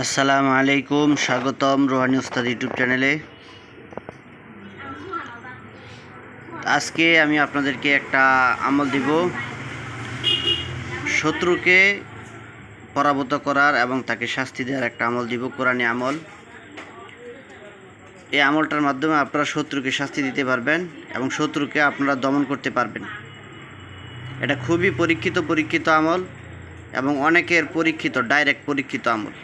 আসসালামু আলাইকুম, স্বাগতম রোহানি উস্তাদ ইউটিউব চ্যানেলে। আজকে আমি আপনাদেরকে একটা আমল দিব। শত্রুকে পরাভূত করার এবং তাকে শাস্তি দেওয়ার একটা আমল দিব, কোরআনী আমল। এই আমলটার মাধ্যমে আপনারা শত্রুকে শাস্তি দিতে পারবেন এবং শত্রুকে আপনারা দমন করতে পারবেন। এটা খুবই পরীক্ষিত পরীক্ষিত আমল এবং অনেকের পরীক্ষিত, ডাইরেক্ট পরীক্ষিত আমল।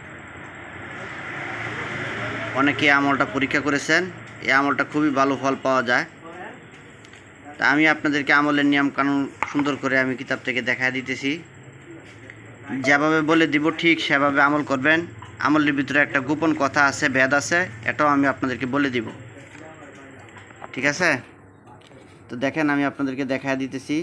অনেকে আমলটা পরীক্ষা করেছেন, এই আমলটা খুবই ভালো ফল পাওয়া যায়। তা আমি আপনাদেরকে আমলের নিয়ম কানুন সুন্দর করে আমি কিতাব থেকে দেখা দিতেছি। যেভাবে বলে দিব ঠিক সেভাবে আমল করবেন। আমলের ভিতরে একটা গোপন কথা আছে, ভেদ আছে, এটাও আমি আপনাদেরকে বলে দিব। ঠিক আছে? তো দেখেন আমি আপনাদেরকে দেখা দিতেছি।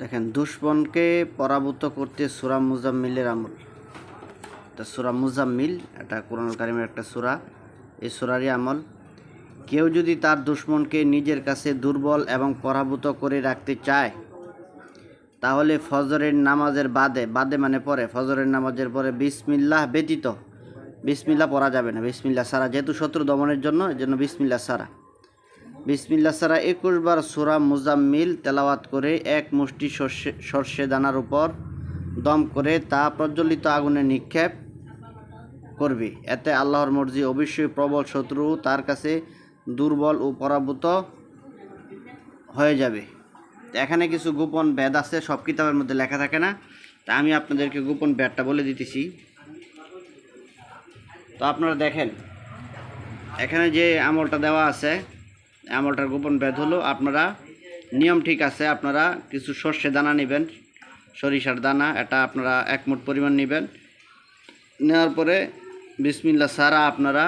দেখেন, দুশ্মনকে পরাভূত করতে সুরা মুজাম্মিলের আমল। এটা সুরা মুজাম্মিল, এটা কোরআন কারিমের একটা সুরা। এই সুরারই আমল। কেউ যদি তার দুশ্মনকে নিজের কাছে দুর্বল এবং পরাভূত করে রাখতে চায়, তাহলে ফজরের নামাজের বাদে বাদে মানে পরে, ফজরের নামাজের পরে বিসমিল্লাহ ব্যতীত, বিসমিল্লাহ পড়া যাবে না। বিসমিল্লাহ সারা যেহেতু শত্রু দমনের জন্য এই জন্য বিসমিল্লাহ সারা বিসমিল্লা সারা একুশ বার সুরা মুজাম্মিল তেলাওয়াত করে এক মুষ্টি সর্ষে সর্ষে দানার উপর দম করে তা প্রজ্বলিত আগুনে নিক্ষেপ করবে। এতে আল্লাহর মর্জি অবশ্যই প্রবল শত্রু তার কাছে দুর্বল ও পরাভূত হয়ে যাবে। এখানে কিছু গোপন ভেদ আছে, সব কিতাবের মধ্যে লেখা থাকে না। তা আমি আপনাদেরকে গোপন ভেদটা বলে দিতেছি। তো আপনারা দেখেন, এখানে যে আমলটা দেওয়া আছে আমলটার গোপন ভেদ হলো, আপনারা, নিয়ম ঠিক আছে, আপনারা কিছু সর্ষে দানা নেবেন, সরিষার দানা, এটা আপনারা এক মুঠ পরিমাণ নেবেন। নেওয়ার পরে বিসমিল্লা সারা আপনারা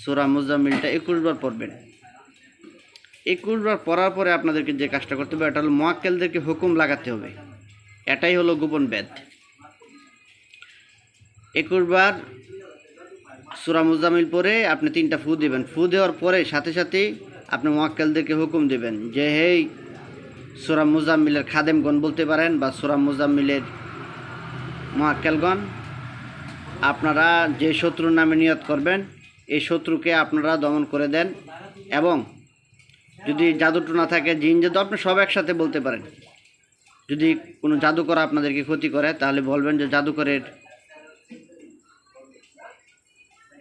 সুরা মুজাম্মিলটা একুশ বার পড়বেন। একুশ বার পড়ার পরে আপনাদেরকে যে কাজটা করতে হবে, এটা হলো মোয়াক্কেলদেরকে হুকুম লাগাতে হবে। এটাই হলো গোপন বেদ একুশ বার সুরা মুজামিল পরে আপনি তিনটা ফু দিবেন। ফু দেওয়ার পরে সাথে সাথেই আপনি মোয়াক্কেলদেরকে হুকুম দেবেন যে, হেই, সুরা মুজাম্মিলের খাদেমগণ বলতে পারেন বা সুরা মুজাম্মিলের মোয়াক্কেলগণ, আপনারা যে শত্রুর নামে নিয়ত করবেন, এই শত্রুকে আপনারা দমন করে দেন এবং যদি জাদুটু না থাকে, জিন জাদু, আপনি সব একসাথে বলতে পারেন। যদি কোনো জাদুকর আপনাদেরকে ক্ষতি করে, তাহলে বলবেন যে জাদুকরের,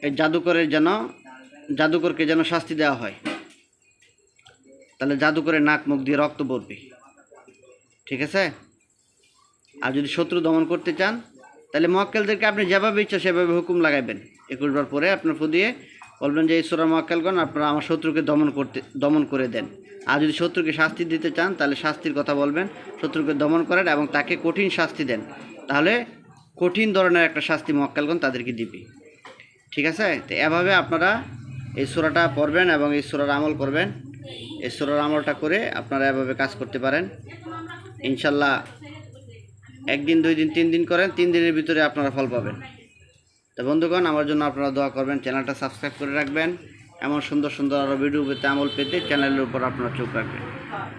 এই জাদুকরের যেন, জাদুকরকে যেন শাস্তি দেওয়া হয়। তাহলে জাদু করে নাক মুখ দিয়ে রক্ত পড়বে। ঠিক আছে? আর যদি শত্রু দমন করতে চান, তাহলে মক্কেলদেরকে আপনি যেভাবে ইচ্ছা সেভাবে হুকুম লাগাইবেন। একুশ বার পরে আপনার ফু দিয়ে বলবেন যে ঈশ্বর মক্কেলগণ আপনারা আমার শত্রুকে দমন করতে, দমন করে দেন। আর যদি শত্রুকে শাস্তি দিতে চান, তাহলে শাস্তির কথা বলবেন, শত্রুকে দমন করেন এবং তাকে কঠিন শাস্তি দেন। তাহলে কঠিন ধরনের একটা শাস্তি মক্কেলগণ তাদেরকে দিবে। ঠিক আছে? তো এভাবে আপনারা এই সুরাটা পড়বেন এবং এই সুরার আমল করবেন। এই সুরার আমলটা করে আপনারা এভাবে কাজ করতে পারেন। ইনশাল্লাহ একদিন, দুই দিন, তিন দিন করেন, তিন দিনের ভিতরে আপনারা ফল পাবেন। তো বন্ধুগণ, আমার জন্য আপনারা দোয়া করবেন, চ্যানেলটা সাবস্ক্রাইব করে রাখবেন। এমন সুন্দর সুন্দর আরও ভিডিও পেতে আমল পেতে চ্যানেলের উপর আপনারা চোখ রাখবেন।